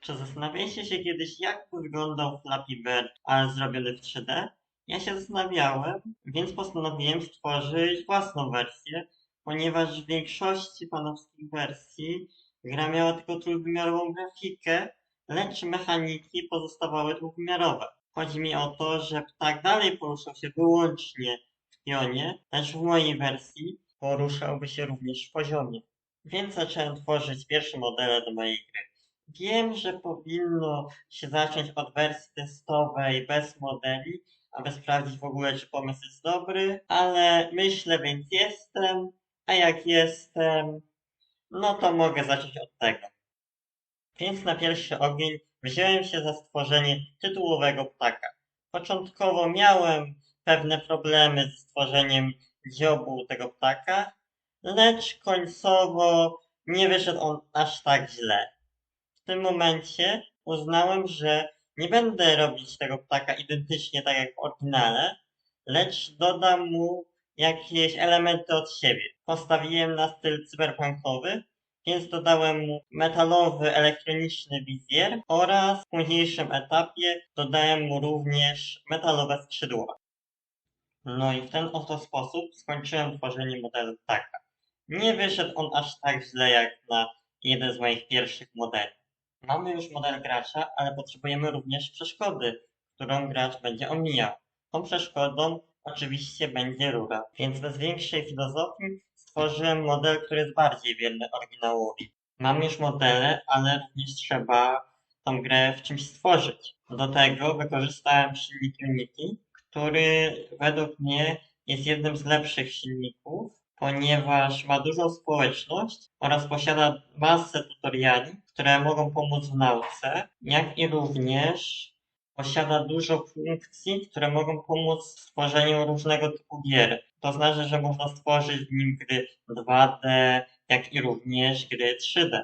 Czy zastanawialiście się kiedyś, jak wyglądał Flappy Bird, ale zrobiony w 3D? Ja się zastanawiałem, więc postanowiłem stworzyć własną wersję, ponieważ w większości fanowskich wersji gra miała tylko trójwymiarową grafikę, lecz mechaniki pozostawały dwuwymiarowe. Chodzi mi o to, że ptak dalej poruszał się wyłącznie w pionie, lecz w mojej wersji poruszałby się również w poziomie. Więc zacząłem tworzyć pierwsze modele do mojej gry. Wiem, że powinno się zacząć od wersji testowej bez modeli, aby sprawdzić w ogóle, czy pomysł jest dobry, ale myślę, więc jestem, a jak jestem, no to mogę zacząć od tego. Więc na pierwszy ogień wziąłem się za stworzenie tytułowego ptaka. Początkowo miałem pewne problemy z stworzeniem dziobu tego ptaka, lecz końcowo nie wyszedł on aż tak źle. Tym momencie uznałem, że nie będę robić tego ptaka identycznie tak jak w oryginale, lecz dodam mu jakieś elementy od siebie. Postawiłem na styl cyberpunkowy, więc dodałem mu metalowy elektroniczny wizjer oraz w późniejszym etapie dodałem mu również metalowe skrzydła. No i w ten oto sposób skończyłem tworzenie modelu ptaka. Nie wyszedł on aż tak źle jak na jeden z moich pierwszych modeli. Mamy już model gracza, ale potrzebujemy również przeszkody, którą gracz będzie omijał. Tą przeszkodą oczywiście będzie rura, więc bez większej filozofii stworzyłem model, który jest bardziej wierny oryginałowi. Mam już modele, ale również trzeba tą grę w czymś stworzyć. Do tego wykorzystałem silnik Unity, który według mnie jest jednym z lepszych silników, ponieważ ma dużą społeczność oraz posiada masę tutoriali, które mogą pomóc w nauce, jak i również posiada dużo funkcji, które mogą pomóc w stworzeniu różnego typu gier. To znaczy, że można stworzyć w nim gry 2D, jak i również gry 3D.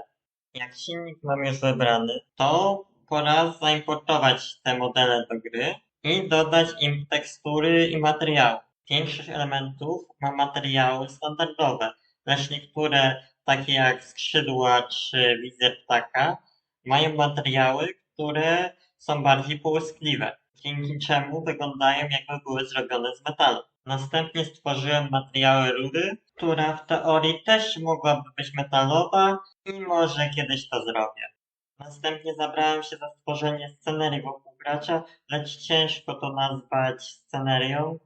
Jak silnik mam już wybrany, to pora zaimportować te modele do gry i dodać im tekstury i materiały. Większość elementów ma materiały standardowe, lecz niektóre, takie jak skrzydła czy wizjer ptaka, mają materiały, które są bardziej połyskliwe, dzięki czemu wyglądają jakby były zrobione z metalu. Następnie stworzyłem materiały rury, która w teorii też mogłaby być metalowa i może kiedyś to zrobię. Następnie zabrałem się za stworzenie scenerii wokół gracza, lecz ciężko to nazwać scenerią,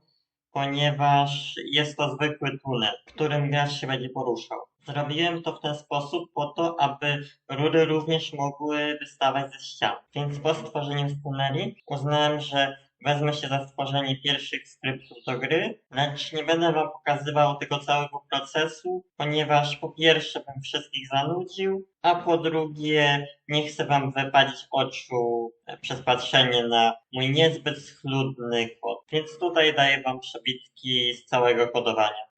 ponieważ jest to zwykły tunel, którym gracz się będzie poruszał. Zrobiłem to w ten sposób po to, aby rury również mogły wystawać ze ścian. Więc po stworzeniu scenerii uznałem, że wezmę się za stworzenie pierwszych skryptów do gry, lecz nie będę wam pokazywał tego całego procesu, ponieważ po pierwsze bym wszystkich zanudził, a po drugie nie chcę wam wypalić oczu przez patrzenie na mój niezbyt schludny kod. Więc tutaj daję wam przebitki z całego kodowania.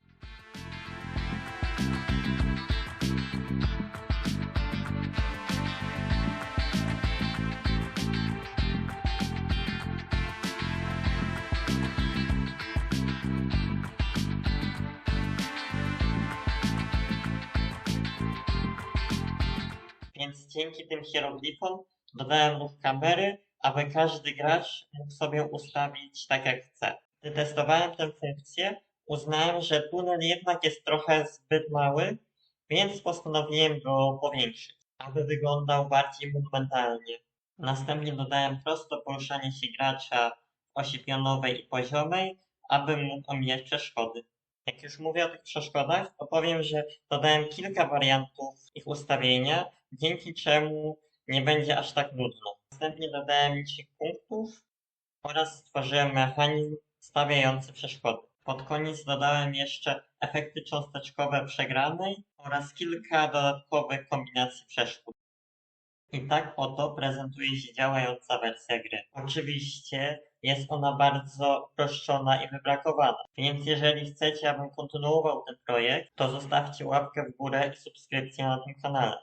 Więc dzięki tym hieroglifom dodałem ruch kamery, aby każdy gracz mógł sobie ustawić tak jak chce. Gdy testowałem tę funkcję, uznałem, że tunel jednak jest trochę zbyt mały, więc postanowiłem go powiększyć, aby wyglądał bardziej monumentalnie. Następnie dodałem prosto poruszanie się gracza w osi pionowej i poziomej, aby mógł omijać przeszkody. Jak już mówię o tych przeszkodach, to powiem, że dodałem kilka wariantów ich ustawienia, dzięki czemu nie będzie aż tak nudno. Następnie dodałem licznik punktów oraz stworzyłem mechanizm stawiający przeszkody. Pod koniec dodałem jeszcze efekty cząsteczkowe przegranej oraz kilka dodatkowych kombinacji przeszkód. I tak oto prezentuje się działająca wersja gry. Oczywiście jest ona bardzo uproszczona i wybrakowana, więc jeżeli chcecie, abym kontynuował ten projekt, to zostawcie łapkę w górę i subskrypcję na tym kanale.